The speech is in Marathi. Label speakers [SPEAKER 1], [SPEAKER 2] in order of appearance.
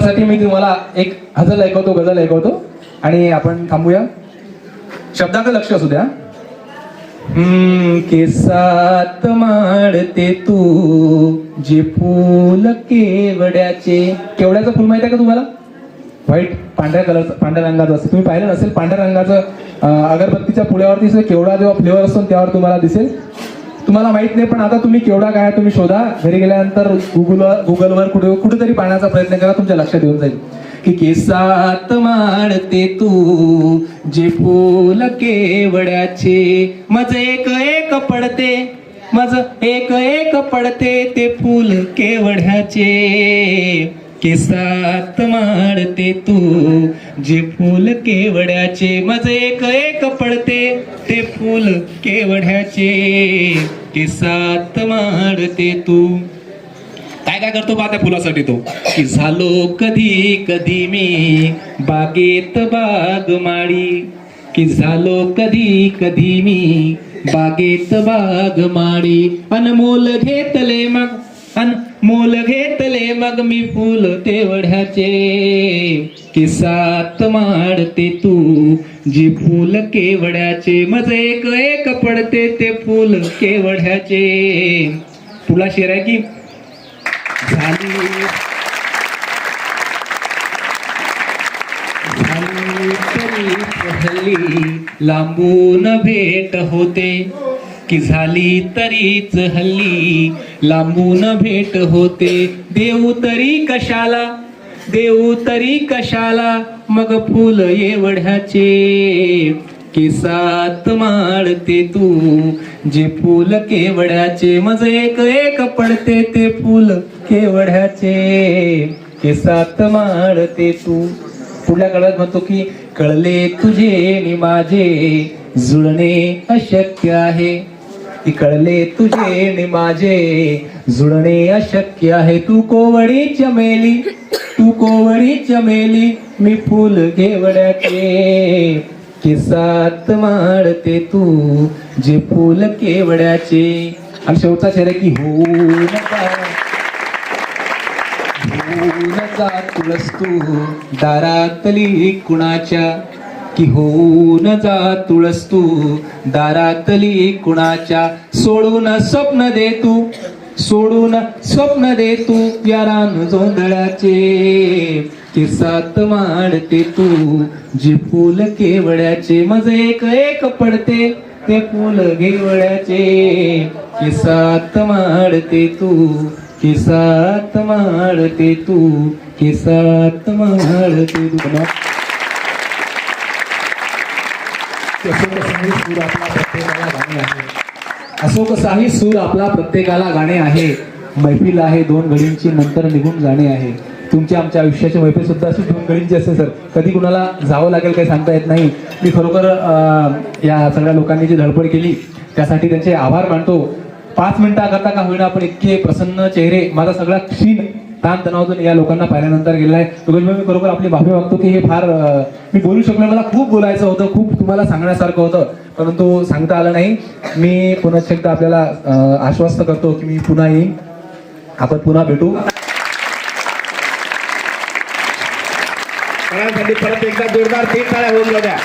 [SPEAKER 1] साठी मी तुम्हाला एक हजल ऐकवतो गझल ऐकवतो. आणि आपण थांबूया. शब्दाकडे लक्ष असू द्या. हम्म, केसात माडते तू जे फूल केवड्याचे. केवड्याचं फुल माहिती आहे का तुम्हाला? व्हाईट पांढऱ्या कलरचं पांढऱ्या रंगाचं असतं. तुम्ही पाहिलं नसेल पांढऱ्या रंगाचं अगरबत्तीच्या पुढ्यावरती असं केवडा जेव्हा फ्लेवर असतो त्यावर तुम्हाला दिसेल. तुम्हाला माहीत नाही पण आता तुम्ही केवढा काय तुम्ही शोधा. घरी गेल्यानंतर गुगलवर गुगलवर कुठे कुठेतरी पाहण्याचा प्रयत्न करा तुमच्या लक्षात येऊन जाईल. की केसात माडते तू जे फूल केवड्याचे. मज एक एक पडते मज एक एक पडते ते फूल केवड्याचे केसात माडते तू. जे फूल केवड्याचे मजे एक एक पडते ते फूल केवड्याचे केसात माडते तू. काय काय करतो बा त्या फुलासाठी तो? की झालो कधी कधी मी बागेत बाग माळी की झालो कधी कधी मी बागेत बाग माळी अनमोल घेतले मग अन मोल घेतले मग मी फुल तेवढ्याचे. कि सात माडते तू जी फुल केवड्याचे मज एक एक पडते ते फुल केवड्याचे तुला शेर आहे की? झाली. झाली हल्ली लांबून भेट होते. की झाली तरीच हल्ली. लांबून भेट होते देऊ तरी कशाला? देऊ तरी कशाला? मग फुल एवढ्याचे. केसात माळते तू जे फुल केवड्याचे मज एक एक पडते ते फुल केवड्याचे केसात माळते तू पुढल्या काळात म्हणतो की कळले तुझे नि माझे. जुळणे अशक्य आहे. इकळले तुझे नि माझे. जुळणे अशक्य आहे तू कोवडी चमेली तू कोवडी चमेली मी फुल केवड्याचे केसात माळते तू जे फुल केवड्याचे. आणि शेवटचा शेर की हो नका होऊन तुळस तू. दारातली कुणाच्या की होऊन जा तुळस तू दारातली कुणाच्या सोडून स्वप्न दे तू. सोडून स्वप्न दे तू या रान जोंधळ्याचे केसात मांडते तू जे फुल केवड्याचे मज एक एक पडते ते फुल घेवड्याचे केसात मांडते तू केसात मांडते तू केसात मांडते तू. बघा. सूर आपला प्रत्येकाला गाणे आहे. असो कसाही सूर आपला प्रत्येकाला गाणे आहे मैफिल आहे दोन घडींची नंतर निघून जाणे आहे. तुमच्या आमच्या आयुष्याची मैफिल सुद्धा अशी दोन घडींची असते सर. कधी कुणाला जावं लागेल काही सांगता येत नाही. मी खरोखर या सगळ्या लोकांनी जी धडपड केली त्यासाठी त्यांचे आभार मानतो. पाच मिनिटाकरता का होईना आपण इतके प्रसन्न चेहरे माझा सगळा क्षीण ताण तणावातून या लोकांना पाहिल्यानंतर गेलेला आहे. मी खरोखर आपली माफी मागतो की हे फार मी बोलू शकलो मला खूप बोलायचं होतं खूप तुम्हाला सांगण्यासारखं होतं परंतु सांगता आलं नाही. मी पुन्हा एकदा आपल्याला आश्वस्त करतो की मी पुन्हा येईन. आपण पुन्हा भेटू.
[SPEAKER 2] परत एकदा जोरदार तीन टाळ्या होऊन द्या.